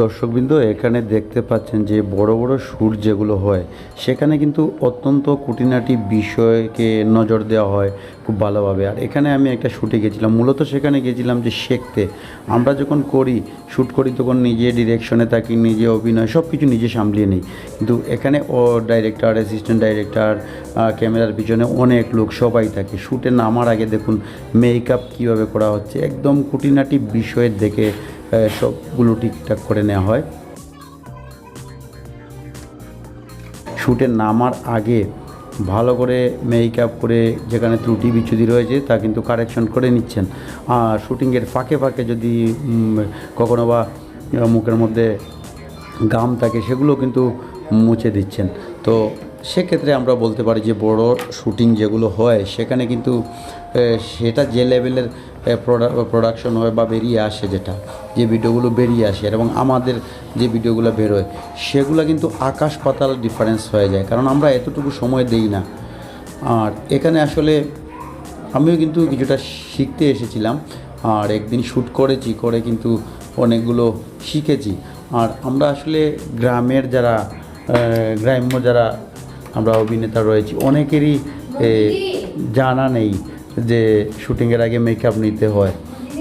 দর্শকবৃন্দ, এখানে দেখতে পাচ্ছেন যে বড় বড় শ্যুট যেগুলো হয়, সেখানে কিন্তু অত্যন্ত কুটিনাটি বিষয়কে নজর দেওয়া হয় খুব ভালোভাবে। আর এখানে আমি একটা শ্যুটে গেছিলাম, মূলত সেখানে গেছিলাম যে শিখতে। আমরা যখন করি শ্যুট করি তখন নিজে ডিরেকশনে থাকি, নিজে অভিনয় সব কিছু নিজে সামলিয়ে নিই। কিন্তু এখানে ও ডাইরেক্টর অ্যাসিস্ট্যান্ট ডাইরেক্টর ক্যামেরার পিছনে অনেক লোক, সবাই থাকে। শ্যুটে নামার আগে দেখুন মেকআপ কীভাবে করা হচ্ছে, একদম কুটিনাটি বিষয়ের দেখে সবগুলো ঠিকঠাক করে নেওয়া হয়। শ্যুটে নামার আগে ভালো করে মেকআপ করে যেখানে ত্রুটি বিচ্ছুতি রয়েছে তা কিন্তু কারেকশন করে নিচ্ছেন। আর শ্যুটিংয়ের ফাঁকে ফাঁকে যদি কখনো বা, মুখের মধ্যে গাম থাকে সেগুলো কিন্তু মুছে দিচ্ছেন। তো সেক্ষেত্রে আমরা বলতে পারি যে বড় শুটিং যেগুলো হয়, সেখানে কিন্তু সেটা যে লেভেলের প্রোডাকশন হয় বা বেরিয়ে আসে যেটা, যে ভিডিওগুলো বেরিয়ে আসে এবং আমাদের যে ভিডিওগুলো বেরোয়, সেগুলো কিন্তু আকাশ পাতাল ডিফারেন্স হয়ে যায়। কারণ আমরা এতটুকু সময় দেই না। আর এখানে আসলে আমিও কিন্তু কিছুটা শিখতে এসেছিলাম। আর একদিন শ্যুট করেছি, করে কিন্তু অনেকগুলো শিখেছি। আর আমরা আসলে গ্রামের যারা গ্রাম্য যারা আমরা অভিনেতা রয়েছি। অনেকেরই জানা নেই যে শুটিংয়ের আগে মেকআপ নিতে হয়।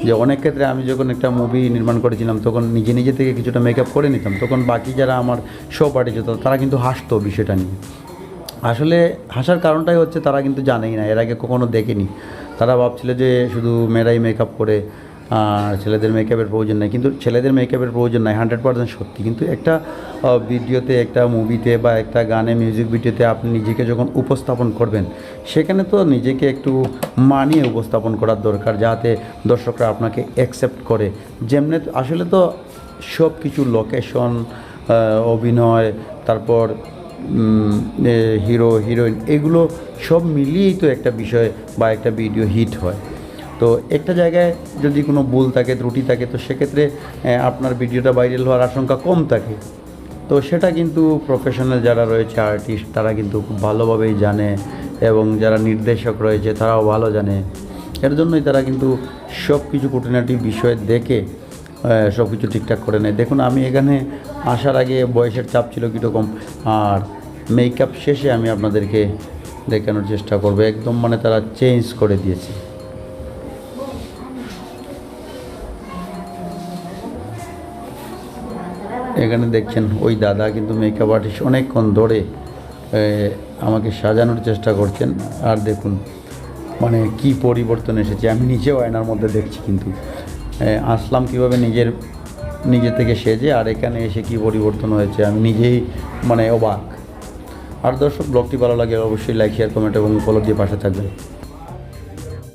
যে অনেক ক্ষেত্রে আমি যখন একটা মুভি নির্মাণ করেছিলাম, তখন নিজে নিজে থেকে কিছুটা মেকআপ করে নিতাম। তখন বাকি যারা আমার শো যেত তারা কিন্তু হাসতো বিষয়টা নিয়ে। আসলে হাসার কারণটাই হচ্ছে তারা কিন্তু জানেই না, এর আগে কখনো দেখেনি। তারা ভাবছিল যে শুধু মেয়েরাই মেকআপ করে ছেলেদের মেকআপের প্রয়োজন নেই। কিন্তু ছেলেদের মেকআপের প্রয়োজন নাই হান্ড্রেড পার্সেন্ট সত্যি। কিন্তু একটা ভিডিওতে একটা মুভিতে বা একটা গানে মিউজিক ভিডিওতে আপনি নিজেকে যখন উপস্থাপন করবেন, সেখানে তো নিজেকে একটু মানিয়ে উপস্থাপন করার দরকার, যাতে দর্শকরা আপনাকে অ্যাকসেপ্ট করে। যেমনি আসলে তো সব কিছু লোকেশন অভিনয়, তারপর হিরো হিরোইন এগুলো সব মিলিয়েই তো একটা বিষয় বা একটা ভিডিও হিট হয়। তো একটা জায়গায় যদি কোনো ভুল থাকে, ত্রুটি থাকে, তো সেক্ষেত্রে আপনার ভিডিওটা ভাইরাল হওয়ার আশঙ্কা কম থাকে। তো সেটা কিন্তু প্রফেশনাল যারা রয়েছে আর্টিস্ট তারা কিন্তু খুব ভালোভাবেই জানে এবং যারা নির্দেশক রয়েছে, তারাও ভালো জানে। এর জন্যই তারা কিন্তু সব কিছু খুঁটিনাটি বিষয় দেখে সব কিছু ঠিকঠাক করে নেয়। দেখুন, আমি এখানে আসার আগে বয়সের চাপ ছিল কীরকম, আর মেকআপ শেষে আমি আপনাদেরকে দেখানোর চেষ্টা করব। একদম মানে তারা চেঞ্জ করে দিয়েছে। এখানে দেখছেন ওই দাদা কিন্তু মেকআপ আর্টিস্ট অনেকক্ষণ ধরে আমাকে সাজানোর চেষ্টা করছেন। আর দেখুন মানে কি পরিবর্তন এসেছে, আমি নিজেও আয়নার মধ্যে দেখছি কিন্তু। আসলাম কীভাবে নিজের, নিজে থেকে সেজে, আর এখানে এসে কি পরিবর্তন হয়েছে, আমি নিজেই মানে অবাক। আর দর্শক, ব্লগটি ভালো লাগে অবশ্যই লাইক শেয়ার কমেন্ট এবং দিয়ে পাশে থাকবেন।